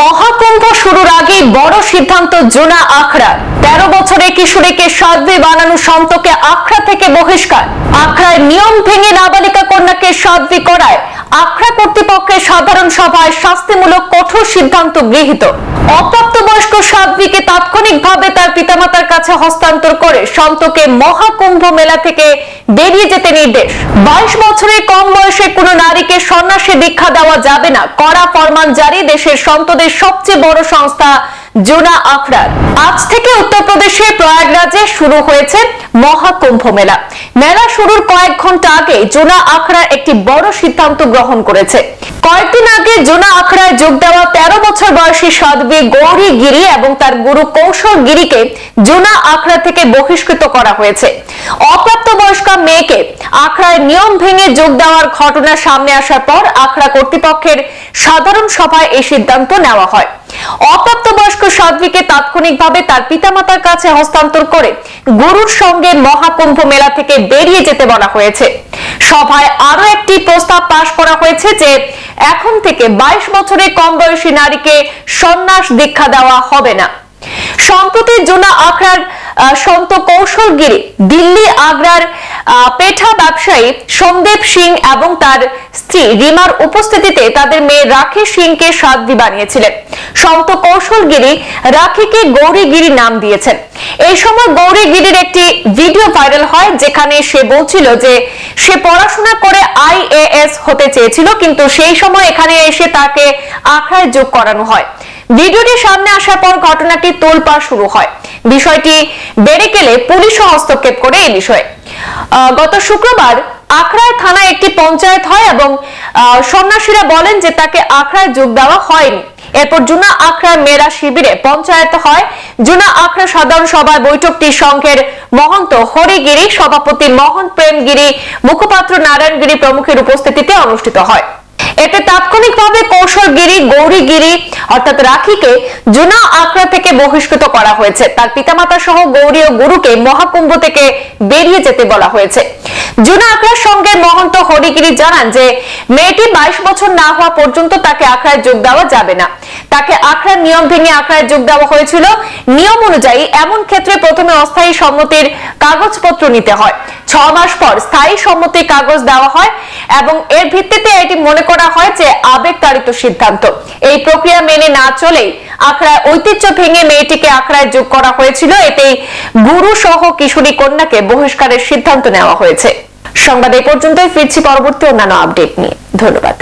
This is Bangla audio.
মহাকুম্ভ শুরুর আগে বড় সিদ্ধান্ত জোনা আখড়া। তেরো বছরে কিশোরীকে সাধ্বী বানানো সন্তকে আখড়া থেকে বহিষ্কার। আখড়ায় নিয়ম ভেঙে নাবালিকা কন্যাকে সাধ্বী করায়। আখড়া কর্তৃপক্ষের সাধারণ সভায় শাস্তিমূলক কঠোর সিদ্ধান্ত গৃহীত। অপ্রাপ্তবয়স্ক সাধ্বীকে তাৎক্ষণিকভাবে তার পিতামাতার কাছে হস্তান্তর করে সন্তকে মহাকুম্ভ মেলা থেকে বেরিয়ে যেতে নির্দেশ। বাইশ বছরের কম বয়সে কোনো নারীকে সন্ন্যাসী দীক্ষা দেওয়া যাবে না। কড়া ফরমান জারি দেশের সন্তদের সবচেয়ে বড় সংস্থা জোনা আখড়ার আজ থেকে উত্তরপ্রদেশের প্রয়াগরাজে শুরু হয়েছে মহাকুম্ভ মেলা। মেলা শুরুর কয়েক ঘণ্টা আগে জোনা আখড়ার একটি বড় সিদ্ধান্ত গ্রহণ করেছে। কয়েকদিন আগে জোনা আখড়ায় যোগ দেওয়া তেরো বছর বয়সী সাধ্বী গৌরী গিরি এবং তার গুরু কৌশল গিরিকে জোনা আখড়া থেকে বহিষ্কৃত করা হয়েছে। অপ্রাপ্তবয়স্কা মেয়েকে আখড়ায় নিয়ম ভেঙে যোগ দেওয়ার ঘটনা সামনে আসার পর আখড়া কর্তৃপক্ষের সাধারণ সভায় এই সিদ্ধান্ত নেওয়া হয়। সাধ্বীকে তাৎক্ষণিকভাবে তার পিতামাতার কাছে হস্তান্তর করে গুরুর সঙ্গে মহাকুম্ভ মেলা থেকে বেরিয়ে যেতে বলা হয়েছে। সভায় আরও একটি প্রস্তাব পাশ করা হয়েছে যে এখন থেকে বাইশ বছরের কম বয়সী নারীকে সন্ন্যাস দীক্ষা দেওয়া হবে না। সম্প্রতি জোনা আখড়ার সন্ত কৌশলগিরি দিল্লি আগ্রার পেঠা ব্যবসায়ী সোমদেব সিং এবং তার স্ত্রী রিমার উপস্থিতিতে তাদের মেয়ে রাখি সিংকে সাধ্বী বানিয়েছিলেন। সন্ত কৌশলগিরি রাখিকে গৌরীগিরি নাম দিয়েছেন। এই সময় গৌরীগিরির একটি ভিডিও ভাইরাল হয়, যেখানে সে বলছিল যে সে পড়াশোনা করে আইএএস হতে চেয়েছিল, কিন্তু সেই সময় এখানে এসে তাকে আখড়ায় যোগ করানো হয়। ভিডিওটি সামনে আসার পর ঘটনাটি তোলপাড় শুরু হয়। বিষয়টি বেড়ে গেলে পুলিশও হস্তক্ষেপ করে এই বিষয়ে। গত শুক্রবার আখড়ায় থানায় একটি পঞ্চায়েত হয় এবং সন্ন্যাসীরা বলেন যে তাকে আখড়ায় যোগ দেওয়া হয়নি। এরপর জুনা আখড়ার মেয়েরা শিবিরে পঞ্চায়েত হয়। জুনা আখড়া সাধারণ সভায় বৈঠকটি সংঘের মহন্ত হরিগিরি, সভাপতি মোহন প্রেমগিরি, মুখপাত্র নারায়ণগিরি প্রমুখের উপস্থিতিতে অনুষ্ঠিত হয়। এতে তাৎক্ষণিকভাবে কৌশলগিরি, গৌরীগিরি অর্থাৎ রাখিকে জুনা আখড়া থেকে বহিষ্কৃত করা হয়েছে। তার পিতামাতা সহ গৌরী ও গুরুকে মহাকুম্ভ থেকে বেরিয়ে যেতে বলা হয়েছে। জুনা আখড়ার সঙ্গে মহন্ত হরিগিরি জানান যে, মেয়েটি বাইশ বছর না হওয়া পর্যন্ত তাকে আখড়ায় যোগ দেওয়া যাবে না। তাকে আখড়ার নিয়ম ভেঙে আখড়ায় যোগ দেওয়া হয়েছিল। নিয়ম অনুযায়ী এমন ক্ষেত্রে প্রথমে অস্থায়ী সম্মতির কাগজপত্র নিতে হয়। ছ মাস পর স্থায়ী সম্মতি কাগজ দেওয়া হয় এবং এর ভিত্তিতে এটি মনে করা হয় যে আবেগ তাড়িত সিদ্ধান্ত। এই প্রক্রিয়া মেনে না চলেই আখড়ায় ঐতিহ্য ভেঙে মেয়েটিকে আখড়ায় যোগ করা হয়েছিল। এতেই গুরু সহ কিশোরী কন্যাকে বহিষ্কারের সিদ্ধান্ত নেওয়া হয়েছে। সংবাদ এ পর্যন্তই, ফিরছি পরবর্তী অন্যান্য আপডেট নিয়ে। ধন্যবাদ।